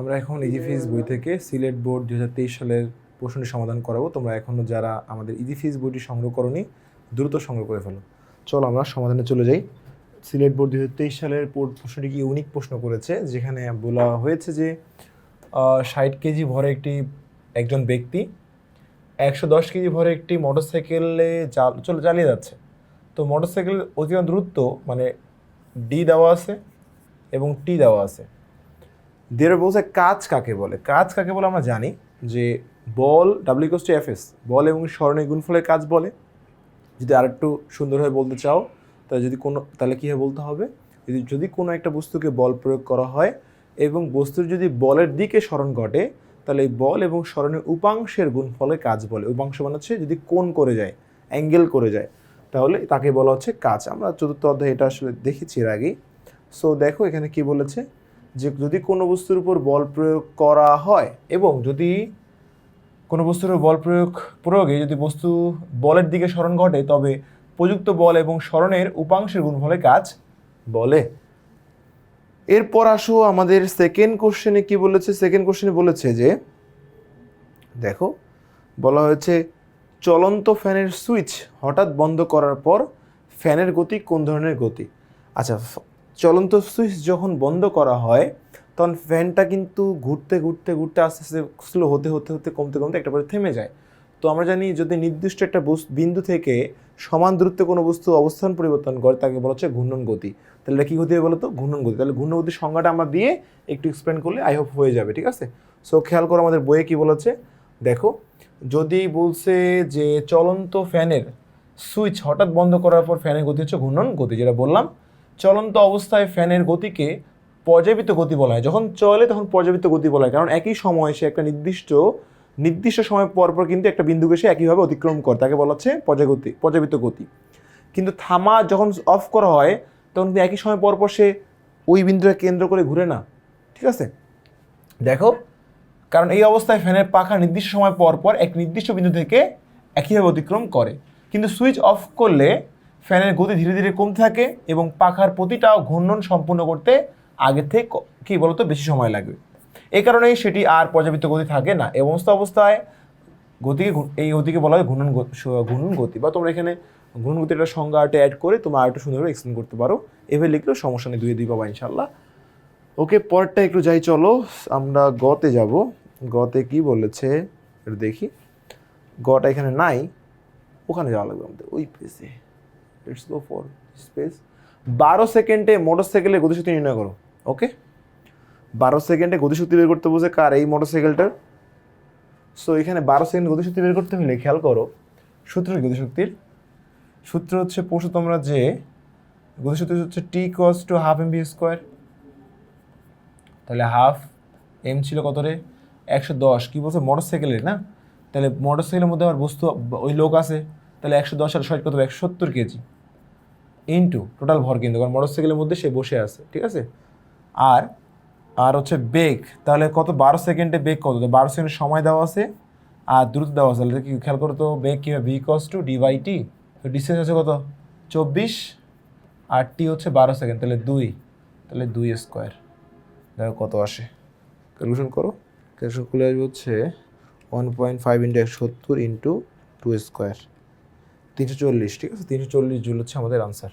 আমরা এখন ইজি ফিজ বই থেকে সিলেট বোর্ড দু হাজার তেইশ সালের প্রশ্নটি সমাধান করাবো। তোমরা এখনও যারা আমাদের ইজি ফিজ বইটি সংগ্রহ করনি, দ্রুত সংগ্রহ করে ফেলো। চলো আমরা সমাধানে চলে যাই। সিলেট বোর্ড দু হাজার তেইশ সালের প্রশ্নটি কি ইউনিক প্রশ্ন করেছে, যেখানে বলা হয়েছে যে ষাট কেজি ভরে একটি একজন ব্যক্তি একশো দশ কেজি ভরে একটি মোটরসাইকেলে চাল, চলে, চালিয়ে যাচ্ছে। তো মোটর মোটরসাইকেলের অতিরিক্ত দূরত্ব মানে ডি দেওয়া আছে এবং টি দেওয়া আছে। দের বলছে কাজ কাকে বলে? কাজ কাকে বলে আমরা জানি যে বল ডাব্লিউ কোস টু এফএস বল এবং স্মরণের গুণফলের কাজ বলে। যদি আরেকটু সুন্দরভাবে বলতে চাও, তাহলে যদি কোনো তাহলে কীভাবে বলতে হবে? যদি যদি কোনো একটা বস্তুকে বল প্রয়োগ করা হয় এবং বস্তুর যদি বলের দিকে স্মরণ ঘটে, তাহলে এই বল এবং স্মরণের উপাংশের গুণফলের কাজ বলে। উপাংশ মানে হচ্ছে যদি কোন করে যায়, অ্যাঙ্গেল করে যায়, তাহলে তাকে বলা হচ্ছে কাজ। আমরা চতুর্থ অধ্যায়ে এটা আসলে দেখেছি এর আগেই। সো দেখো এখানে কি বলেছে? যে যদি কোনো বস্তুর উপর বল প্রয়োগ করা হয় এবং যদি কোনো বস্তুর বল প্রয়োগ, প্রয়োগে যদি বস্তু বলের দিকে স্মরণ ঘটে, তবে প্রযুক্ত বল এবং স্মরণের উপাংশের গুণফলে কাজ বলে। এরপর আসো আমাদের সেকেন্ড কোশ্চেনে কি বলেছে? সেকেন্ড কোশ্চেনে বলেছে যে, দেখো, বলা হয়েছে, চলন্ত ফ্যানের সুইচ হঠাৎ বন্ধ করার পর ফ্যানের গতি কোন ধরনের গতি? আচ্ছা চলন্ত সুইচ যখন বন্ধ করা হয়, তখন ফ্যানটা কিন্তু ঘুরতে ঘুরতে ঘুরতে আস্তে আস্তে স্লো হতে হতে হতে, কমতে কমতে একটা পরে থেমে যায়। তো আমরা জানি যদি নির্দিষ্ট একটা বিন্দু থেকে সমান দূরত্বে কোনো বস্তু অবস্থান পরিবর্তন করে, তাকে বলা হচ্ছে ঘূর্ণন গতি। তাহলে এটা কী গতি হবে বলো তো ঘূর্ণন গতি। তাহলে ঘূর্ণন গতির সংজ্ঞাটা আমরা দিয়ে একটু এক্সপ্লেন করলে আই হোপ হয়ে যাবে, ঠিক আছে? সো খেয়াল করো আমাদের বইয়ে কী বলেছে দেখো, যদি বলছে যে চলন্ত ফ্যানের সুইচ হঠাৎ বন্ধ করার পর ফ্যানের গতি হচ্ছে ঘূর্ণন গতি, যেটা বললাম চলন্ত অবস্থায় ফ্যানের গতিকে পর্যাবৃত্ত গতি বলা হয়। যখন চলে তখন পর্যাবৃত্ত গতি বলা হয়, কারণ একই সময়ে সে একটা নির্দিষ্ট নির্দিষ্ট সময় পর পর কিন্তু একটা বিন্দুকে সে একইভাবে অতিক্রম করে, তাকে বলা হচ্ছে পর্যাগতি পর্যাবৃত্ত গতি। কিন্তু থামা যখন অফ করা হয়, তখন কিন্তু একই সময় পর পর সে ওই বিন্দুকে কেন্দ্র করে ঘুরে না। ঠিক আছে? দেখো, কারণ এই অবস্থায় ফ্যানের পাখা নির্দিষ্ট সময় পর পর এক নির্দিষ্ট বিন্দু থেকে একইভাবে অতিক্রম করে। কিন্তু সুইচ অফ করলে ফ্যানের গতি ধীরে ধীরে কমতে থাকে এবং পাখার প্রতিটা ঘূর্ণন সম্পূর্ণ করতে আগের থেকে ক- বলতো, বেশি সময় লাগবে। এই কারণেই সেটি আর পর্যাপ্ত গতি থাকে না। এই অবস্থা অবস্থায় গতিকে এই গতিকে বলা হয় ঘূর্ণন ঘূর্ণন গতি বা তোমরা এখানে ঘূর্ণন গতিটা সংজ্ঞা আর্টে অ্যাড করে তোমরা আরেকটু সুন্দরভাবে এক্সপ্লেন করতে পারো। এভাবে লিখলেও সমস্যা নেই দুই দুই পাবা ইনশাল্লাহ ওকে পরেরটা একটু যাই, চলো। আমরা গতে যাব। গতে কি বলেছে? একটু দেখি। গটা এখানে নাই, ওখানে যাওয়া লাগবে আমাদের। ওই পেজে ইটস গো ফর স্পেস বারো সেকেন্ডে মোটরসাইকেলের গতিশক্তি নির্ণয় করো ওকে বারো সেকেন্ডে গতিশক্তি বের করতে বসে কার এই মোটরসাইকেলটার? সো এখানে বারো সেকেন্ড গতিশক্তি বের করতে হলে খেয়াল করো সূত্র কি গতিশক্তির। সূত্র হচ্ছে পরশু তোমরা যে, গতিশক্তি হচ্ছে T equals to half M V square তাহলে হাফ এম ছিল কত রে? একশো দশ। কী বলছে? মোটর সাইকেলের না? তাহলে মোটর সাইকেলের মধ্যে আবার বস্তু, ওই লোক আছে। তাহলে একশো দশ আর ষাট কত একশো সত্তর কেজি। ইন্টু টোটাল ভর কিন্তু, কারণ মোটর সাইকেলের মধ্যে সে বসে আছে, ঠিক আছে? আর আর হচ্ছে বেগ, তাহলে কত? বারো সেকেন্ডে বেগ কত? বারো সেকেন্ড সময় দেওয়া আছে আর দ্রুত দেওয়া আছে, তাহলে কি খেয়াল করো তো, বেগ কী V equals to D T তো ডিস্টেন্স আছে কত? চব্বিশ, আর টি হচ্ছে বারো সেকেন্ড, তাহলে দুই তাহলে দুই স্কোয়ার দেখো কত আসে। ক্যালকুলেশন করো। ক্যালকুলেশন আসবে হচ্ছে ওয়ান পয়েন্ট ফাইভ ইন্টু একশো সত্তর ইন্টু টু স্কোয়ার তিনশো চল্লিশ, ঠিক আছে? তিনশো চল্লিশ জুল হচ্ছে আমাদের আনসার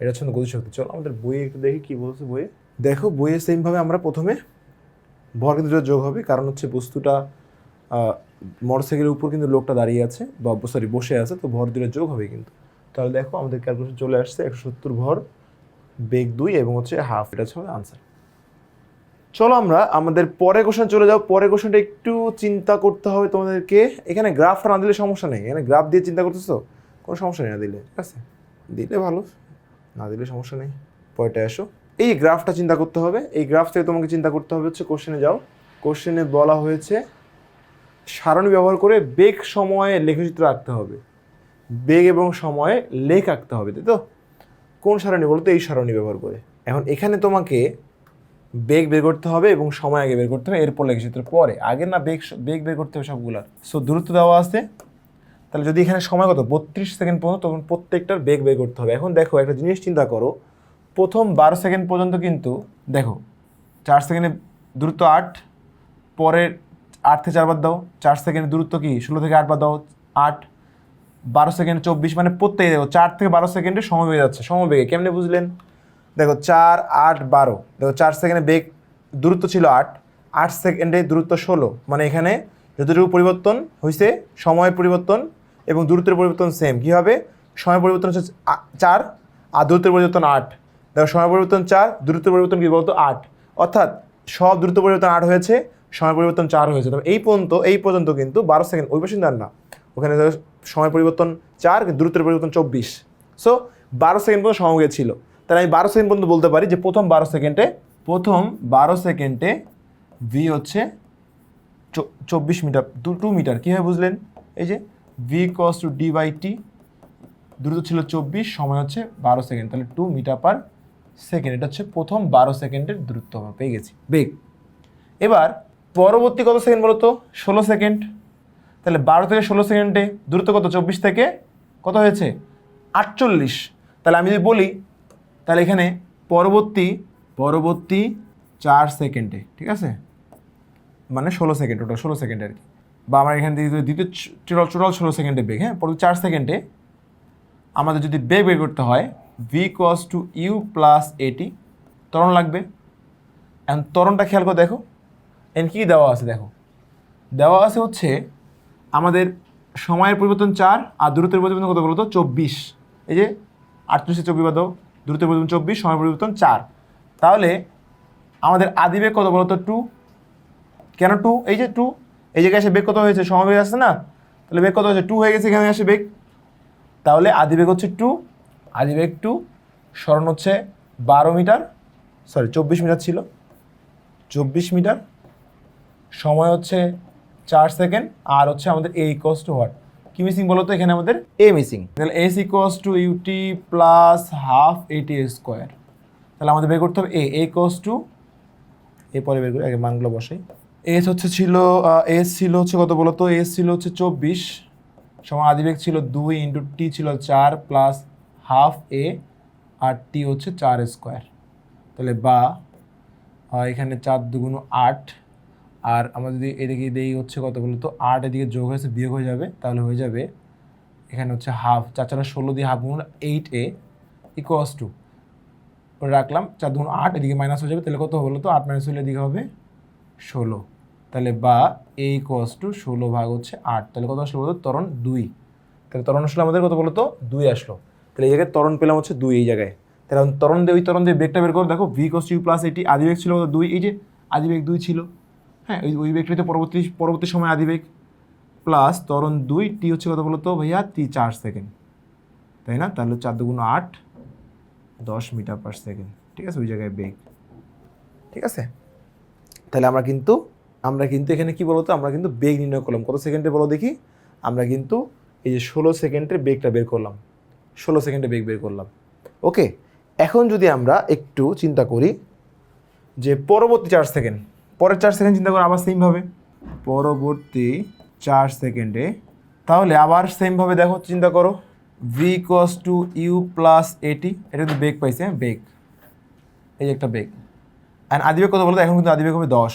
এটা হচ্ছে গতিশক্তি। চলো আমাদের বইয়ে একটু দেখি কী বলছে বইয়ে। দেখো, বইয়ে সেমভাবে আমরা প্রথমে ভর কিন্তু যোগ হবে, কারণ হচ্ছে বস্তুটা মোটরসাইকেলের উপর কিন্তু লোকটা দাঁড়িয়ে আছে, বা সরি বসে আছে, তো ভর দুটো যোগ হবে কিন্তু। তাহলে দেখো, আমাদের ক্যালকুলেশন চলে আসছে, একশো সত্তর ভর বেগ দুই এবং হচ্ছে হাফ এটা হচ্ছে আনসার চলো আমরা আমাদের পরের কোশ্চেন চলে যাও। পরের কোশ্চেনটা একটু চিন্তা করতে হবে তোমাদেরকে। এখানে গ্রাফটা না দিলে সমস্যা নেই। এখানে গ্রাফ দিয়ে চিন্তা করতেছো? কোনো সমস্যা নেই, না দিলে। ঠিক আছে? দিলে ভালো। না দিলে সমস্যা নেই। পরেরটা আসো। এই গ্রাফটা চিন্তা করতে হবে। এই গ্রাফ থেকে তোমাকে চিন্তা করতে হবে হচ্ছে কোশ্চেনে যাও। কোশ্চেনে বলা হয়েছে, সারণী ব্যবহার করে বেগ সময়ে লেখচিত্র আঁকতে হবে। বেগ এবং সময়ে লেখ আঁকতে হবে, তাই তো? কোন সারণী বলতো এই সারণী ব্যবহার করে। এখন এখানে তোমাকে বেগ বের করতে হবে এবং সময় আগে বের করতে হবে, এরপর লেখচিত্র পরে। আগে না বেগ বেগ বের করতে হবে সবগুলার সো দূরত্ব দেওয়া আছে। তাহলে যদি এখানে সময় কত? বত্রিশ সেকেন্ড পর্যন্ত তখন প্রত্যেকটার বেগ বের করতে হবে। এখন দেখো, একটা জিনিস চিন্তা করো, প্রথম বারো সেকেন্ড পর্যন্ত কিন্তু দেখো, চার সেকেন্ডে দূরত্ব আট, পরের আট থেকে চার বাদ দাও, চার সেকেন্ড দূরত্ব কি? ষোলো থেকে আট বাদ দাও, আট, বারো সেকেন্ড চব্বিশ মানে প্রত্যেকে দেখো, চার থেকে বারো সেকেন্ডে সময় বেগে যাচ্ছে, সময় বেগে, কেমনে বুঝলেন? দেখো, চার, আট, বারো, দেখো, চার সেকেন্ডে বেগ, দূরত্ব ছিল আট আট সেকেন্ডে দূরত্ব ষোলো মানে এখানে যতটুকু পরিবর্তন হয়েছে সময়ের পরিবর্তন এবং দূরত্বের পরিবর্তন সেম কী হবে? সময় পরিবর্তন হচ্ছে চার, আর দূরত্বের পরিবর্তন আট। দেখো, সময় পরিবর্তন চার, দূরত্বের পরিবর্তন কী বলতো? আট। অর্থাৎ সব দ্রুত পরিবর্তন আট হয়েছে, সময় পরিবর্তন চার হয়েছে। তবে এই পর্যন্ত এই পর্যন্ত কিন্তু বারো সেকেন্ড ওই দাঁড় না ওখানে সময় পরিবর্তন চার দূরত্বের পরিবর্তন চব্বিশ। সো বারো সেকেন্ড পর্যন্ত সময় ছিল তাহলে আমি বারো সেকেন্ড পর্যন্ত বলতে পারি যে প্রথম বারো সেকেন্ডে প্রথম বারো সেকেন্ডে ভি হচ্ছে চব্বিশ মিটার টু মিটার কীভাবে বুঝলেন? এই যে V equals to D by T দ্রুত ছিল চব্বিশ, সময় হচ্ছে বারো সেকেন্ড। তাহলে টু মিটার পার সেকেন্ড এটা হচ্ছে প্রথম বারো সেকেন্ডের দ্রুত আমরা পেয়ে গেছি। বেগ। এবার পরবর্তী কত সেকেন্ড বলতো ষোলো সেকেন্ড। তাহলে বারো থেকে ষোলো সেকেন্ডে দূরত্ব কত? চব্বিশ থেকে কত হয়েছে? আটচল্লিশ। তাহলে আমি যদি বলি, তাহলে এখানে পরবর্তী পরবর্তী চার সেকেন্ডে, ঠিক আছে? মানে ষোলো সেকেন্ড ওটা ষোলো সেকেন্ড আর কি। বা আমার এখান থেকে দ্বিতীয় টোটাল ষোলো সেকেন্ডে বেগ হ্যাঁ পরবর্তী চার সেকেন্ডে আমাদের যদি বেগ বের করতে হয় V equals to U plus A T ত্বরণ লাগবে। এখন ত্বরণটা খেয়াল করে দেখো। এন কী দেওয়া আছে দেখো? দেওয়া আছে হচ্ছে আমাদের সময়ের পরিবর্তন চার আর দূরত্বের পরিবর্তন কত বলতো? চব্বিশ। এই যে আটত্রিশে চব্বিশ বাদ দূরত্বের পরিবর্তন চব্বিশ সময় পরিবর্তন চার। তাহলে আমাদের আদি বেগ কত বলতো? টু কেন টু এই যে টু এই জায়গায় এসে বেগ কত হয়েছে? সময় বেগ আসছে না? তাহলে বেগ কত হয়েছে? টু হয়ে গেছে এখানে এসে বেগ তাহলে আদি বেগ হচ্ছে টু আদি বেগ টু স্মরণ হচ্ছে বারো মিটার সরি চব্বিশ মিটার ছিল। চব্বিশ মিটার সময় হচ্ছে চার সেকেন্ড আর হচ্ছে আমাদের এ ইকোয়াস টু হোয়াট কি মিসিং বলো তো এখানে আমাদের? এ মিসিং তাহলে S equals to U T plus half A T square তাহলে আমাদের বের করতে হবে এ এ ইকোয়াস টু এ পরে বের করি আগে মানগুলো বসাই। এস হচ্ছে ছিল এস ছিল হচ্ছে কত বলো তো? এস ছিল হচ্ছে চব্বিশ। সময় আদিবেগ ছিল দুই ইন্টু টি ছিল চার প্লাস হাফ এ আর টি হচ্ছে চার স্কোয়ার তাহলে বা এখানে চার দুগুণ আট। আর আমরা যদি এদিকে দেই হচ্ছে কত বলো তো? আট এদিকে যোগ হয়েছে, বিয়োগ হয়ে যাবে, তাহলে হয়ে যাবে এখানে হচ্ছে হাফ চার চার ষোলো দিয়ে হাফ গুণ এইট এ ইকোয়াস টু রাখলাম, চার দুগুণ আট এদিকে মাইনাস হয়ে যাবে, তাহলে কত হলো তো? আট মাইনাস হলে এদিকে হবে ষোলো। তাহলে বা এই কস টু ষোলো ভাগ হচ্ছে আট। তাহলে কত আসলো বলতো? তরণ দুই। তাহলে তরণ আসলে আমাদের কত বলতো? দুই আসলো। তাহলে এই জায়গায় ত্বরণ পেলাম হচ্ছে দুই এই জায়গায়। তাহলে ত্বরণ দিয়ে ওই তরণ দিয়ে বেগটা বের করো। দেখো V cos you plus A T আদিবেগ ছিল? দুই। এই যে আদিবেগ দুই ছিল। হ্যাঁ ওই ওই বেগটাই তো পরবর্তী পরবর্তী সময় আদিবেগ প্লাস তরণ দুই টি হচ্ছে কত বলতো ভাইয়া? টি চার সেকেন্ড তাই না? তাহলে চার দুগুণ আট, দশ মিটার পার সেকেন্ড ঠিক আছে? ওই জায়গায় বেগ। ঠিক আছে? তাহলে আমরা কিন্তু আমরা কিন্তু এখানে কি বলতো? আমরা কিন্তু বেগ নির্ণয় করলাম। কত সেকেন্ডে বলো দেখি? আমরা কিন্তু এই যে ষোলো সেকেন্ডের বেগটা বের করলাম। ষোলো সেকেন্ডে বেগ বের করলাম। ওকে? এখন যদি আমরা একটু চিন্তা করি যে পরবর্তী চার সেকেন্ড, পরের চার সেকেন্ড চিন্তা করো আবার সেমভাবে পরবর্তী চার সেকেন্ডে, তাহলে আবার সেমভাবে দেখো, চিন্তা করো। V equals to U plus A T এটা কিন্তু বেগ পাইছে হ্যাঁ বেগ। এই একটা বেগ। অ্যান্ড আদিবেগ কত বলতো? এখন কিন্তু আদিবেগ হবে দশ।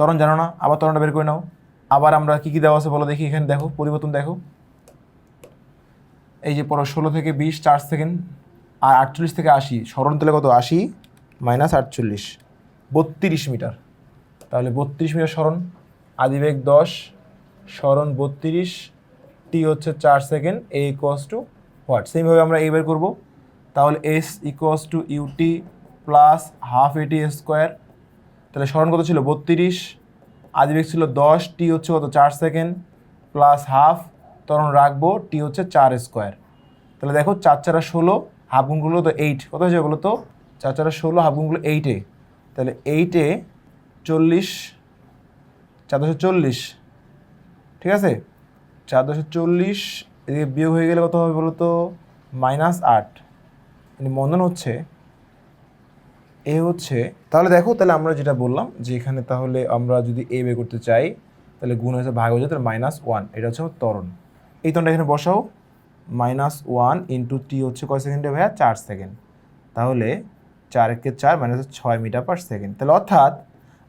তরণ জানো না, আবার তরণটা বের করে নাও। আবার আমরা কী কী দেওয়া আছে বলো দেখি এখানে দেখো, পরিবর্তন দেখো। এই যে পড়ো, ষোলো থেকে বিশ, চার সেকেন্ড আর আটচল্লিশ থেকে আশি, স্মরণ তাহলে কত? আশি মাইনাস আটচল্লিশ। বত্রিশ মিটার। তাহলে বত্রিশ মিটার স্মরণ, আদিবেগ দশ, স্মরণ বত্রিশ, টি হচ্ছে চার second A equals to what সেইভাবে আমরা এই বের করব। তাহলে S equals to U T plus half A T square তাহলে স্মরণ কত ছিল? বত্রিশ আদিবেগ ছিল দশ, টি হচ্ছে কত? চার সেকেন্ড প্লাস হাফ তখন রাখব, টি হচ্ছে চার স্কোয়ার তাহলে দেখো চার চারা ষোলো হাফ গুণগুলো তো এইট কত হয়েছে বলো তো? চার চারা ষোলো হাফ গুণগুলো এইটে তাহলে এইটে চল্লিশ, চার দশে চল্লিশ, ঠিক আছে? চার দশে চল্লিশ, এদিকে বিয়োগ হয়ে গেলে কত হবে বলো তো? মাইনাস আট। মানে মন্দন হচ্ছে এ হচ্ছে, তাহলে দেখো, তাহলে আমরা যেটা বললাম যে এখানে তাহলে আমরা যদি এ বের করতে চাই, তাহলে গুণ হয়েছে, ভাগ হয়ে যায় তাহলে মাইনাস ওয়ান এটা হচ্ছে ত্বরণ। এই ত্বরণটা এখানে বসাও মাইনাস ওয়ান ইন্টু টি হচ্ছে কয় সেকেন্ডে ভাইয়া? চার সেকেন্ড তাহলে চার একে চার মাইনাস ছয় মিটার পার সেকেন্ড তাহলে অর্থাৎ,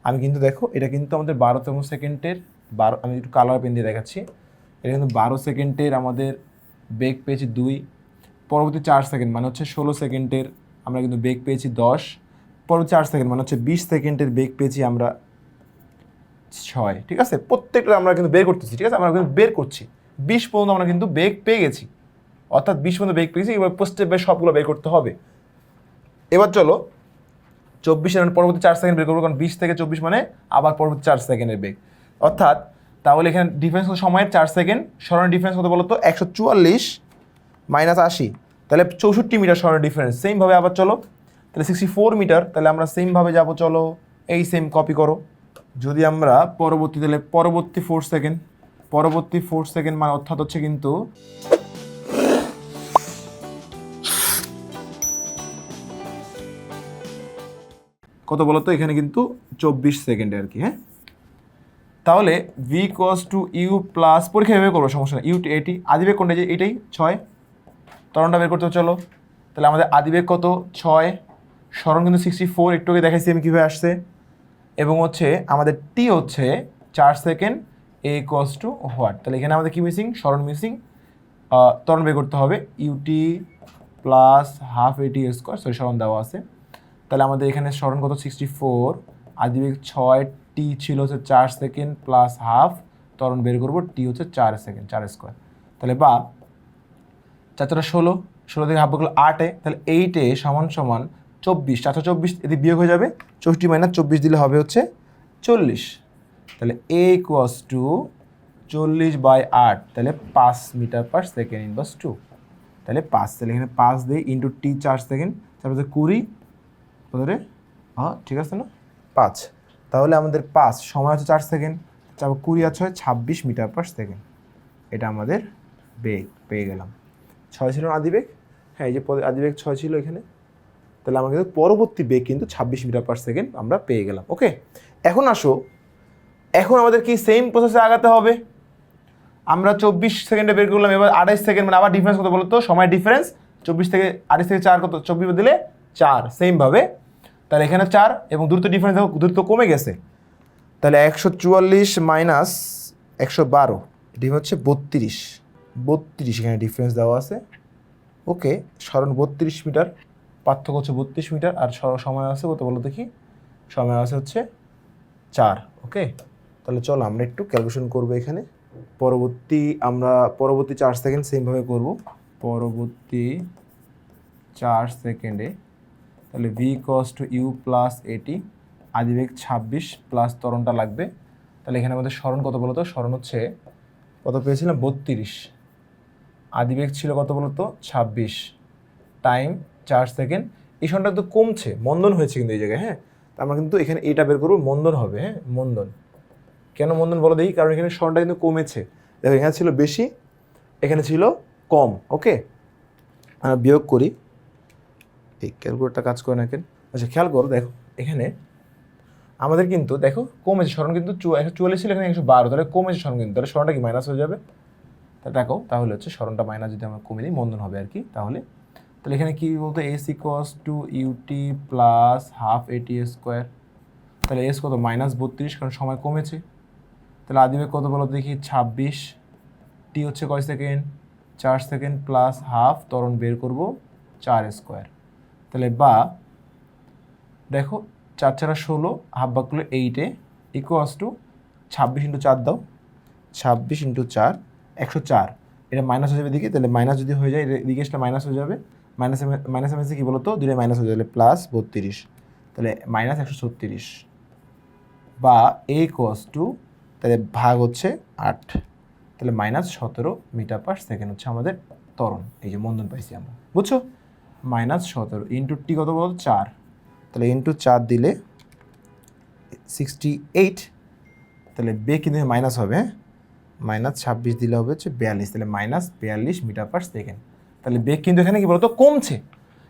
আমি কিন্তু দেখো, এটা কিন্তু আমাদের বারোতম সেকেন্ডের, বারো, আমি একটু কালার পেন দিয়ে দেখাচ্ছি। এটা কিন্তু বারো সেকেন্ডের আমাদের বেগ পেয়েছি দুই, পরবর্তী চার সেকেন্ড মানে হচ্ছে ষোলো সেকেন্ডের আমরা কিন্তু বেগ পেয়েছি দশ। পরবর্তী চার সেকেন্ড মানে হচ্ছে বিশ সেকেন্ডের বেগ পেয়েছি আমরা ছয়, ঠিক আছে? প্রত্যেকটা আমরা কিন্তু বের করতেছি, ঠিক আছে? আমরা কিন্তু বের করছি। বিশ পর্যন্ত আমরা কিন্তু বেগ পেয়ে গেছি। অর্থাৎ বিশ পর্যন্ত বেগ পেয়েছি, এবার পোস্টের বেশ সবগুলো বের করতে হবে। এবার চলো, চব্বিশ মানে পরবর্তী চার সেকেন্ড বের করব, কারণ বিশ থেকে চব্বিশ মানে আবার পরবর্তী চার সেকেন্ডের বেগ। অর্থাৎ, তাহলে এখানে ডিফারেন্স কত সময়ের চার সেকেন্ড স্মরণের ডিফারেন্স কত বলো তো একশো চুয়াল্লিশ মাইনাস আশি। তাহলে চৌষট্টি মিটার স্মরণের ডিফারেন্স সেমভাবে আবার চলো তাহলে সিক্সটি ফোর মিটার তাহলে আমরা সেমভাবে যাব, চলো এই সেম কপি করো। যদি আমরা পরবর্তী, তাহলে পরবর্তী ফোর সেকেন্ড পরবর্তী ফোর সেকেন্ড মানে অর্থাৎ হচ্ছে কিন্তু কত বলতো এখানে কিন্তু চব্বিশ সেকেন্ডে আর কি হ্যাঁ? তাহলে V equals to U plus পরীক্ষা এভাবে করব, সমস্যা না ইউ টু এটি আদিবেগ কোনটা যে, এটাই ছয়। তরণটা বের করতে চলো। তাহলে আমাদের আদিবেগ কত? ছয়। স্মরণ কিন্তু সিক্সটি ফোর একটু আগে দেখাইছি আমি কীভাবে আসছে। এবং হচ্ছে আমাদের টি হচ্ছে চার second A equals to what তাহলে এখানে আমাদের কি মিসিং স্মরণ মিসিং তরণ বের করতে হবে। U T plus half A T square sorry স্মরণ দেওয়া আছে। তাহলে আমাদের এখানে স্মরণ কত? সিক্সটি ফোর আদিবেগ ছয় টি ছিল হচ্ছে চার সেকেন্ড প্লাস হাফ ত্বরণ বের করব টি হচ্ছে চার সেকেন্ড চার স্কোয়ার তাহলে বা চার চারটা ষোলো ষোলো থেকে হাফ করল আটে। তাহলে এইটে সমান সমান চব্বিশ চারশো চব্বিশ এদিকে বিয়োগ হয়ে যাবে, চৌষট্টি মাইনাস চব্বিশ দিলে হবে হচ্ছে চল্লিশ। তাহলে এ ইকুয়াস টু চল্লিশ বাই আট, তাহলে পাঁচ metre per second inverse two তাহলে পাঁচ, তাহলে এখানে পাঁচ দিই ইন্টু টি চার সেকেন্ড তারপরে কুড়ি কত হ্যাঁ ঠিক আছে না? পাঁচ। তাহলে আমাদের পাঁচ সময় হচ্ছে চার সেকেন্ড তারপর কুড়ি আছে হয় ছাব্বিশ মিটার পার সেকেন্ড এটা আমাদের বেগ, পেয়ে গেলাম। ছয় ছিল আদিবেগ? হ্যাঁ এই যে আদিবেগ ছয় ছিল এখানে। তাহলে আমরা কিন্তু পরবর্তী বেগ কিন্তু ছাব্বিশ মিটার পার সেকেন্ড আমরা পেয়ে গেলাম ওকে এখন আসো, এখন আমাদের কি সেম প্রসেসে আগাতে হবে? আমরা চব্বিশ সেকেন্ডে বের করলাম, এবার আড়াইশ সেকেন্ড মানে আবার ডিফারেন্স কত বলো তো সময় ডিফারেন্স চব্বিশ থেকে আড়াইশ থেকে চার কত? চব্বিশ দিলে চার সেমভাবে তাহলে এখানে চার এবং দ্রুত ডিফারেন্স দ্রুত কমে গেছে। তাহলে একশো চুয়াল্লিশ মাইনাস একশো বারো, এটি হচ্ছে বত্রিশ। বত্রিশ এখানে ডিফারেন্স দেওয়া আছে ওকে স্মরণ বত্রিশ মিটার। পার্থক্য হচ্ছে বত্রিশ মিটার আর সময় আছে কত বলো দেখি? সময় আছে হচ্ছে চার ওকে তাহলে চলো আমরা একটু ক্যালকুলেশন করব এখানে। পরবর্তী আমরা পরবর্তী চার সেকেন্ড সেমভাবে করব। পরবর্তী চার সেকেন্ডে তাহলে V equals to U plus A T আদিবেগ ছাব্বিশ প্লাস তরণটা লাগবে। তাহলে এখানে আমাদের স্মরণ কত বলতো স্মরণ হচ্ছে কত পেয়েছিলাম? বত্রিশ। আদিবেগ ছিল কত বলতো ছাব্বিশ। টাইম চার সেকেন্ড। এই সনটা তো কমছে, মন্দন হয়েছে কিন্তু এই জায়গায় হ্যাঁ? তা আমরা কিন্তু এখানে এটা বের করব, মন্দন হবে হ্যাঁ? মন্দন। কেন মন্দন বলো দেখি? কারণ এখানে স্বরটা কিন্তু কমেছে। দেখো, এখানে ছিল বেশি, এখানে ছিল কম, ওকে? আমরা বিয়োগ করি। এই ক্যালকুলেটরটা কাজ করে না কেন? আচ্ছা খেয়াল করো, দেখো, এখানে আমাদের কিন্তু, দেখো, কমেছে স্মরণ কিন্তু একশো চুয়াল্লিশ ছিল, এখানে একশো বারো, তাহলে কমেছে স্মরণ কিন্তু, তাহলে স্মরণটা কি মাইনাস হয়ে যাবে? তা দেখো তাহলে হচ্ছে স্মরণটা মাইনাস যদি আমরা কমে দিই, মন্দন হবে আর কি, তাহলে তাহলে এখানে কি বলতো? S equals to U T plus half A T square তাহলে এস কত? মাইনাস বত্রিশ, কারণ সময় কমেছে। তাহলে আদিবে কত বলো দেখি? ছাব্বিশ। টি হচ্ছে কয় সেকেন্ড? চার সেকেন্ড প্লাস হাফ ত্বরণ বের করব চার স্কোয়ার তাহলে বা, দেখো, চার চারা ষোলো হাফ বাক করলে এইটে ইকুয়াস টু ছাব্বিশ ইন্টু চার দাও। ছাব্বিশ ইন্টু চার, একশো চার। এটা মাইনাস হয়ে যাবে এদিকে, তাহলে মাইনাস যদি হয়ে যায় এদিকে মাইনাস হয়ে যাবে। মাইনাস মাইনাস মাইনাসে কী বলতো? দুটো মাইনাস হয়ে যাবে প্লাস বত্রিশ। তাহলে মাইনাস একশো ছত্রিশ। বা এ কস টু তাহলে ভাগ হচ্ছে আট। তাহলে মাইনাস সতেরো মিটার পার সেকেন্ড হচ্ছে আমাদের তরণ এই যে মন্দন পাইছি আমরা। বুঝছ? মাইনাস সতেরো ইন্টু টি কত বলতো? চার। তাহলে ইন্টু চার দিলে সিক্সটি এইট তাহলে বে কিন্তু মাইনাস হবে হ্যাঁ? মাইনাস ছাব্বিশ দিলে হবে হচ্ছে বিয়াল্লিশ। তাহলে মাইনাস বিয়াল্লিশ মিটার পার সেকেন্ড। তাহলে বেগ কিন্তু এখানে কি বলতো? কমছে।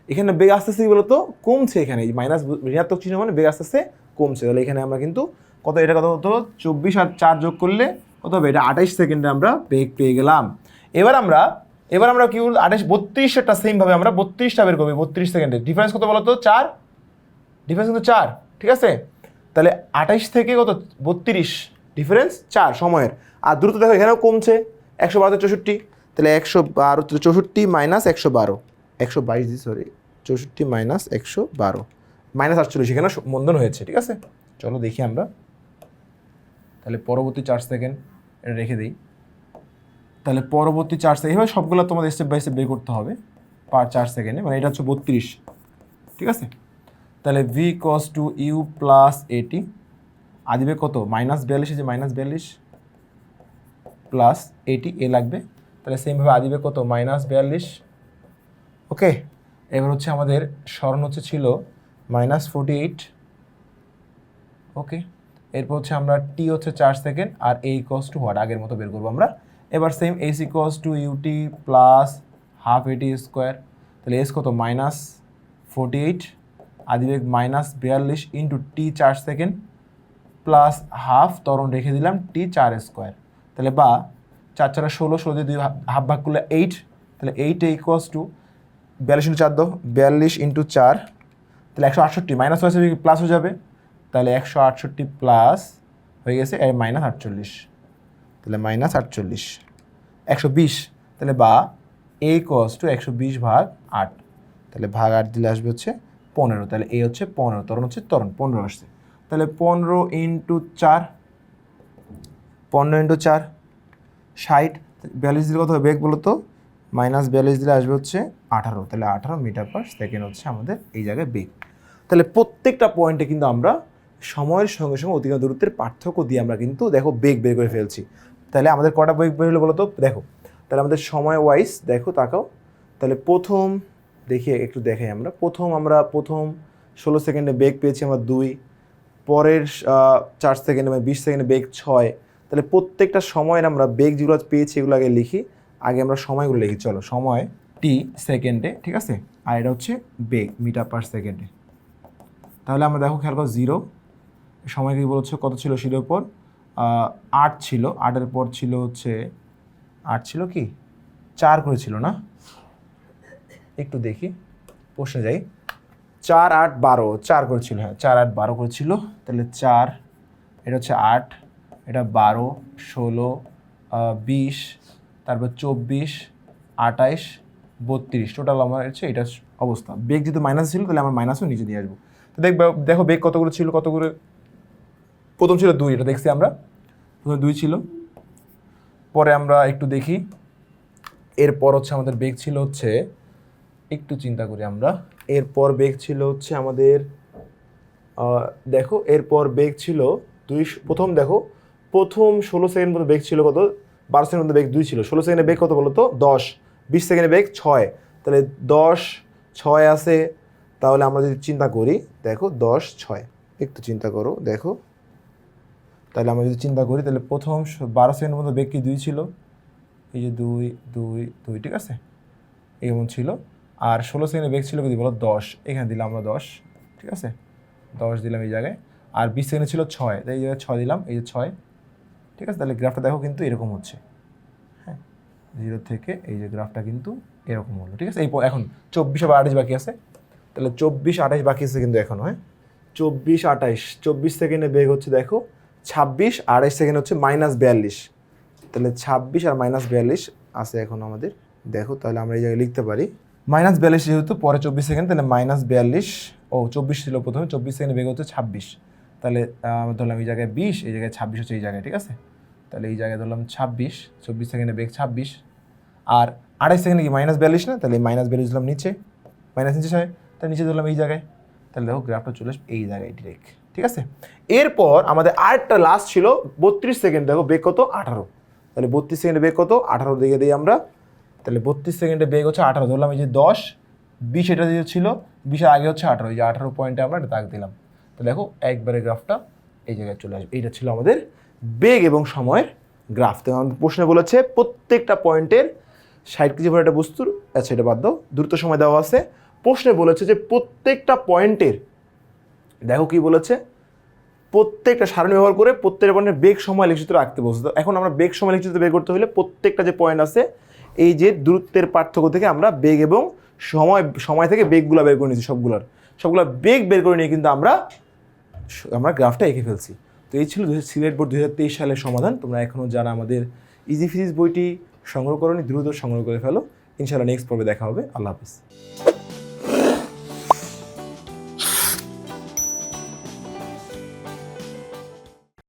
এখানে বেগ আস্তে আস্তে কি বলতো? কমছে এখানে। এই মাইনাস ঋণাত্মক চিহ্ন মানে বেগ আস্তে আস্তে কমছে। তাহলে এখানে আমরা কিন্তু কত, এটা কত হতো? চব্বিশ আর চার যোগ করলে কত হবে? এটা আঠাইশ সেকেন্ডে আমরা বেগ পেয়ে গেলাম। এবার আমরা এবার আমরা কি বলব আঠাইশ, বত্রিশটা সেমভাবে আমরা বত্রিশটা বের করব বত্রিশ সেকেন্ডে ডিফারেন্স কত বলতো? চার। ডিফারেন্স কিন্তু চার, ঠিক আছে? তাহলে আঠাইশ থেকে কত? বত্রিশ। ডিফারেন্স চার সময়ের। আর দ্রুত দেখো, এখানেও কমছে। একশো বারো চৌষট্টি। তাহলে একশো বারো চৌষট্টি মাইনাস একশো বারো। একশো বাইশ দি সরি চৌষট্টি মাইনাস একশো বারো। মাইনাস আটচল্লিশ, এখানে মন্দন হয়েছে, ঠিক আছে? চলো দেখি আমরা। তাহলে পরবর্তী চার সেকেন্ড, এটা রেখে দিই। তাহলে পরবর্তী চার সেকেন্ড, এভাবে সবগুলো তোমাদের স্টেপ বাই স্টেপ বের করতে হবে পার চার সেকেন্ডে মানে এটা হচ্ছে বত্রিশ, ঠিক আছে? তাহলে V equals to U plus A T আদিবে কত? মাইনাস বিয়াল্লিশ যে মাইনাস বিয়াল্লিশ প্লাস এটি এ লাগবে তাহলে সেমভাবে আদিবে কত? মাইনাস বিয়াল্লিশ। ওকে এবার হচ্ছে আমাদের স্মরণ হচ্ছে ছিল মাইনাস ফোর্টি এইট ওকে এরপর হচ্ছে আমরা টি হচ্ছে চার সেকেন্ড আর এই কস টু হোয়াট আগের মতো বের করব আমরা। এবার same S equals to U T plus half A T square তাহলে এস কত? মাইনাস ফোর্টি এইট আদিবেগ মাইনাস বিয়াল্লিশ ইন্টু টি চার সেকেন্ড প্লাস হাফ তরণ রেখে দিলাম টি চার স্কোয়ার তাহলে বা চার চারা ষোলো ষোলো দিয়ে দুই হাফ ভাগ করলে এইট তাহলে এইট ইকোয়াস টু বিয়াল্লিশ ইন্টু চার দো বিয়াল্লিশ ইন্টু চার, তাহলে একশো আটষট্টি মাইনাস হয়েছে প্লাস হয়ে যাবে। তাহলে একশো আটষট্টি প্লাস হয়ে গেছে, এর মাইনাস আটচল্লিশ। তাহলে মাইনাস আটচল্লিশ। একশো বিশ, তাহলে বা এ কস টু একশো বিশ ভাগ আট। তাহলে ভাগ আট দিলে আসবে হচ্ছে পনেরো, তাহলে এ হচ্ছে পনেরো তরণ হচ্ছে তরণ পনেরো আসছে। তাহলে পনেরো ইন্টু চার, পনেরো ইন্টু চার ষাট, বিয়াল্লিশ দিলে কত হবে? বেগ বলো তো মাইনাস বিয়াল্লিশ দিলে আসবে হচ্ছে আঠারো। তাহলে আঠারো মিটার পার সেকেন্ড হচ্ছে আমাদের এই জায়গায় বেগ। তাহলে প্রত্যেকটা পয়েন্টে কিন্তু আমরা সময়ের সঙ্গে সঙ্গে অতিক্রম দূরত্বের পার্থক্য দিয়ে আমরা কিন্তু দেখো বেগ বের করে ফেলছি। তাহলে আমাদের কটা বেগ বের হলো বলো তো? দেখো, তাহলে আমাদের সময় ওয়াইজ দেখো, তাকাও। তাহলে প্রথম দেখি একটু দেখাই আমরা। প্রথম আমরা প্রথম ষোলো সেকেন্ডে বেগ পেয়েছি আমরা দুই, পরের চার সেকেন্ডে মানে বিশ সেকেন্ডে বেগ ছয় তাহলে প্রত্যেকটা সময়ের আমরা বেগ যেগুলো পেয়েছি এগুলো আগে লিখি। আগে আমরা সময়গুলো লিখি, চলো। সময় টি সেকেন্ডে, ঠিক আছে? আর এটা হচ্ছে বেগ, মিটার পার সেকেন্ডে। তাহলে আমরা দেখো, খেয়াল করো, জিরো। সময় কি বলছো কত ছিল? জিরোর পর আট ছিল। আটের পর ছিল হচ্ছে, আট ছিল কি? চার করে ছিল না? একটু দেখি, প্রশ্নে যাই। চার, আট, বারো। চার করে ছিল হ্যাঁ চার, আট, বারো করে ছিল। তাহলে চার, এটা হচ্ছে আট। এটা বারো, ষোলো বিশ, তারপর চব্বিশ আটাইশ বত্রিশ। টোটাল আমার হচ্ছে এটা অবস্থা। বেগ যেহেতু মাইনাস ছিল, তাহলে আমার মাইনাসও নিচে দিয়ে আসব। তো দেখবে, দেখো বেগ কতগুলো ছিল, কতগুলো? প্রথম ছিল দুই, এটা দেখছি আমরা। প্রথমে দুই ছিল। পরে আমরা একটু দেখি। এরপর হচ্ছে আমাদের বেগ ছিল হচ্ছে, একটু চিন্তা করি আমরা। এরপর বেগ ছিল হচ্ছে আমাদের দেখো, এরপর বেগ ছিল দুই প্রথম দেখো প্রথম ষোলো সেকেন্ড মতো বেগ ছিল কত? বারো সেকেন্ড মতো বেগ দুই ছিল। ষোলো সেকেন্ডে বেগ কত বলো তো? দশ। বিশ সেকেন্ডে বেগ ছয়। তাহলে দশ, ছয় আছে। তাহলে আমরা যদি চিন্তা করি, দেখো দশ, ছয়। একটু চিন্তা করো, দেখো। তাহলে আমরা যদি চিন্তা করি, তাহলে প্রথম বারো সেকেন্ডের মতো বেগ কি দুই ছিল? এই যে দুই দুই দুই, ঠিক আছে? এমন ছিল। আর ষোলো সেকেন্ডের বেগ ছিল যদি বলো? দশ। এখানে দিলাম আমরা দশ, ঠিক আছে? দশ দিলাম এই জায়গায়। আর বিশ সেকেন্ডে ছিল ছয়। তাই এই জায়গায় ছয় দিলাম, এই যে ছয়। ঠিক আছে? তাহলে গ্রাফটা দেখো কিন্তু এরকম হচ্ছে। হ্যাঁ? জিরো থেকে এই যে গ্রাফটা কিন্তু এরকম হলো, ঠিক আছে? এই এখন চব্বিশ বা আঠাশ বাকি আছে। তাহলে চব্বিশ আঠাশ বাকি আছে কিন্তু এখন হ্যাঁ? চব্বিশ আঠাইশ চব্বিশ সেকেন্ডে বেগ হচ্ছে দেখো, ছাব্বিশ আঠাইশ সেকেন্ড হচ্ছে মাইনাস বিয়াল্লিশ। তাহলে ছাব্বিশ আর মাইনাস বিয়াল্লিশ আছে এখন আমাদের। দেখো, তাহলে আমরা এই জায়গায় লিখতে পারি। মাইনাস বিয়াল্লিশ যেহেতু পরে চব্বিশ সেকেন্ড, তাহলে মাইনাস বিয়াল্লিশ, ও চব্বিশ ছিল প্রথমে, চব্বিশ সেকেন্ডে বেগ হচ্ছে ছাব্বিশ। তাহলে ধরলাম এই জায়গায় বিশ, এই জায়গায় ছাব্বিশ হচ্ছে এই জায়গায়, ঠিক আছে? তাহলে এই জায়গায় ধরলাম ছাব্বিশ, চব্বিশ সেকেন্ডে বেগ ছাব্বিশ। আর আড়াইশ সেকেন্ডে কি মাইনাস বিয়াল্লিশ না? তাহলে মাইনাস বিয়াল্লিশ দিলাম নিচে। মাইনাস নিচে ছয়, তাহলে নিচে ধরলাম এই জায়গায়। তাহলে দেখো গ্রাফটা চলে আসবে এই জায়গায় ডিরেক্ট ঠিক আছে? এরপর আমাদের আরেকটা লাস্ট ছিল বত্রিশ সেকেন্ড, দেখো বেগ কত? আঠারো। তাহলে বত্রিশ সেকেন্ডে বেগ কত? আঠারো দিকে দিই আমরা। তাহলে বত্রিশ সেকেন্ডে বেগ হচ্ছে আঠারো, ধরলাম এই যে দশ। বিশ এটা দিয়ে ছিল, বিশের আগে হচ্ছে আঠারো, এই যে আঠারো পয়েন্টে আমরা দাগ দিলাম। তো দেখো, একবারে গ্রাফটা এই জায়গায় চলে আসবে। এইটা ছিল আমাদের বেগ এবং সময়ের গ্রাফ তো আমাদের প্রশ্নে বলেছে, প্রত্যেকটা পয়েন্টের ষাট কেজি ভরে একটা বস্তুর আচ্ছা এটা বাদ দাও, দ্রুত সময় দেওয়া আছে। প্রশ্নে বলেছে যে, প্রত্যেকটা পয়েন্টের, দেখো কি বলেছে, প্রত্যেকটা সারণী ব্যবহার করে প্রত্যেকটা পয়েন্টের বেগ, সময়, লিখিত রাখতে বলছে। তো এখন আমরা বেগ, সময়, লিখিত বের করতে হলে প্রত্যেকটা যে পয়েন্ট আছে, এই যে দূরত্বের পার্থক্য থেকে আমরা বেগ এবং সময় সময় থেকে বেগগুলো বের করে নিয়েছি সবগুলোর। সবগুলো বেগ বের করে নিয়ে কিন্তু আমরা আমরা গ্রাফটা এঁকে ফেলছি। তো এই ছিল সিলেট বোর্ড দু হাজার তেইশ সালের সমাধান। তোমরা এখনও যারা আমাদের ইজি ফিজিস বইটি সংগ্রহ করনি, দ্রুত সংগ্রহ করে ফেলো। ইনশাআল্লাহ নেক্সট পর্বে দেখা হবে। আল্লাহ হাফিজ।